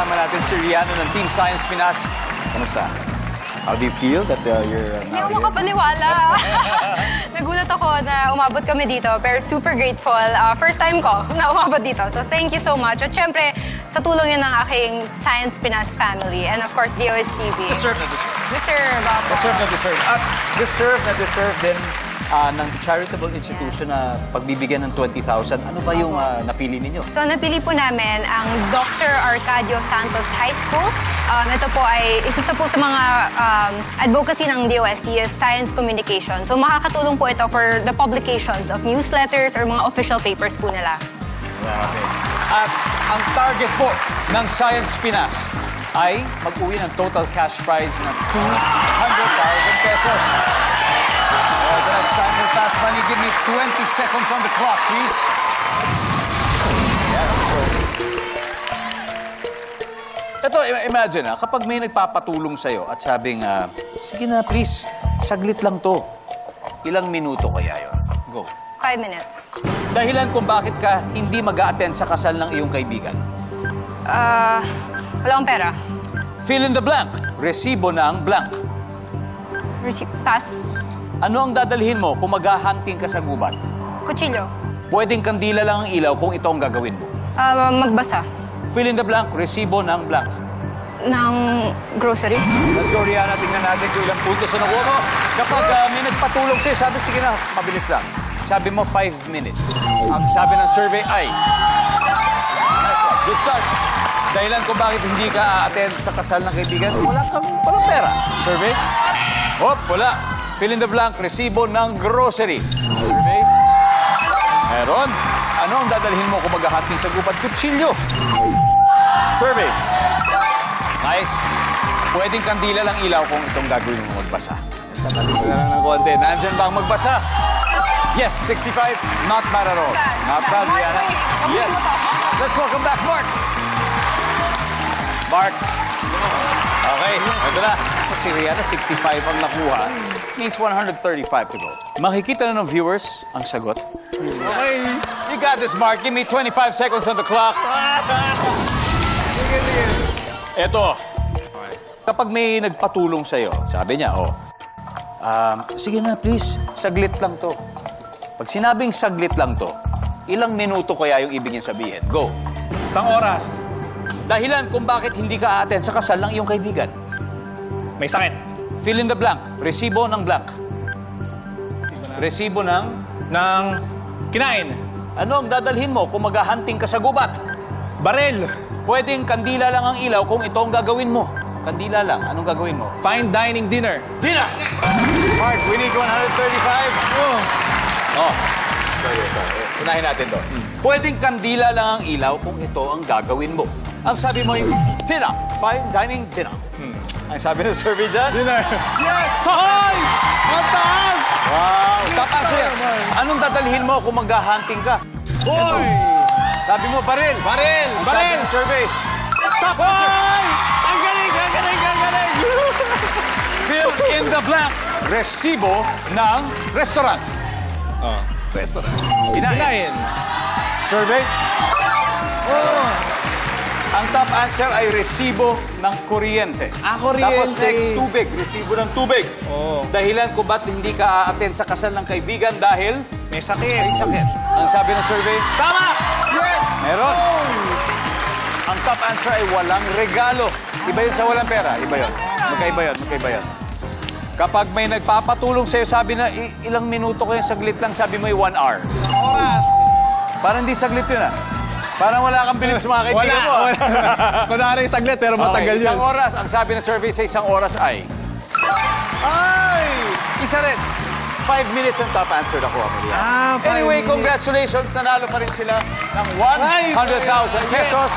kasama natin si Rihanna ng Team Science Pinas. Kamusta? How do you feel that uh, you're uh, Hindi now ako here? makapaniwala. Nagulat ako na umabot kami dito, pero super grateful. Uh, first time ko na umabot dito. So thank you so much. At syempre, sa tulong yun ng aking Science Pinas family. And of course, DOS TV. Deserve na deserve. Deserve ako. Deserve na deserve. At deserve na deserve din uh, ng charitable institution na pagbibigyan ng 20,000. Ano ba yung uh, napili ninyo? So napili po namin ang Dr. Arcadio Santos High School. Um, ito po ay isa sa po sa mga um, advocacy ng DOST is science communication. So makakatulong po ito for the publications of newsletters or mga official papers po nila. Grabe. At ang target po ng Science Pinas ay mag-uwi ng total cash prize na 200,000 pesos. Then it's time for Fast Money. Give me 20 seconds on the clock, please. Yeah, let's go. Ito, imagine ah, kapag may nagpapatulong sa'yo at sabing, ah, sige na please, saglit lang to. Ilang minuto kaya yon? Go. Five minutes. Dahilan kung bakit ka hindi mag attend sa kasal ng iyong kaibigan. Ah, wala akong pera. Fill in the blank. Resibo ng blank. Reci- Pass. Ano ang dadalhin mo kung maghahunting ka sa gubat? Kutsilyo. Pwedeng kandila lang ang ilaw kung ito ang gagawin mo. Ah, magbasa. Fill in the blank. Resibo ng blank. Ng grocery. Let's go, Rihanna. Tingnan natin kung ilang puntos na nakuha mo. Kapag ah, may nagpatulong sa'yo, sabi, sige na, mabilis lang. Sabi mo, 5 minutes. Ang sabi ng survey ay... Nice one. Good start. Dahilan kung bakit hindi ka a-attend sa kasal ng kaibigan, wala kang walang pera. Survey? Hop, wala. Fill in the blank, resibo ng grocery. Survey? Meron. Ano ang dadalhin mo kung maghahating sa gupat? Kutsilyo. Survey. Nice. Pwedeng kandila lang ilaw kung itong gagawin mo magbasa. Tatalin ko na lang ng konti. Nandyan ba ang magbasa? Yes, 65. Not bad at all. Not bad, Rihanna. Yes. Let's welcome back, Mark. Mark. Okay, ito na. Si Rihanna, 65 ang nakuha. Means 135 to go. Makikita na ng viewers ang sagot. Okay. You got this, Mark. Give me 25 seconds on the clock. Sige, sige. Eto. Kapag may nagpatulong sa'yo, sabi niya, oh, um, sige na, please, saglit lang to. Pag sinabing saglit lang to, ilang minuto kaya yung ibig niya sabihin? Go. Isang oras. Dahilan kung bakit hindi ka attend sa kasal ng iyong kaibigan. May sakit. Fill in the blank. Resibo ng blank. Resibo ng... Ng kinain. Ano ang dadalhin mo kung maghahunting ka sa gubat? Barel. Pwedeng kandila lang ang ilaw kung ito ang gagawin mo. Kandila lang. Anong gagawin mo? Fine dining dinner. Dinner! Mark, we need 135. Oh. Oh. Sorry, sorry. Unahin natin to. Pwedeng kandila lang ang ilaw kung ito ang gagawin mo. Ang sabi mo yung dinner. Fine dining dinner. Ang sabi ng survey dyan? Dinner. Yes! Ay! Ang taas! Wow! Top answer. Anong dadalhin mo kung maghahunting ka? Hoy! Sabi mo, baril. Baril! Ang sabi Baril! ng survey, Top Hoy! Ang galing! Ang galing! Ang galing! fill in the blank. Resibo ng restaurant. Oh. Restaurant. Kinain. Survey? Oh. Ang top answer ay resibo ng kuryente. Ah, kuryente. Tapos next, tubig. Resibo ng tubig. Oo. Dahilan kung ba't hindi ka a-attend sa kasal ng kaibigan dahil May sakit. may sakit. Ang sabi ng survey, Tama! Yes! meron. Ang top answer ay walang regalo. Iba yun sa walang pera. Iba yun. Magkaiba yun. Magkaiba yun. Kapag may nagpapatulong sa'yo, sabi na "I- ilang minuto ko yung saglit lang, sabi mo yung one hour. Oras. Parang hindi saglit yun ah. Parang wala kang bilib sa mga kaibigan mo. ah. Kunwari saglit pero matagal Okay, yun. isang oras. Ang sabi ng survey sa isang oras ay... Ay! Isa rin. Five minutes ang top answer na kuha mo. Ah, five Anyway, minutes. congratulations. Nanalo pa rin sila ng Ay, 100,000 pesos.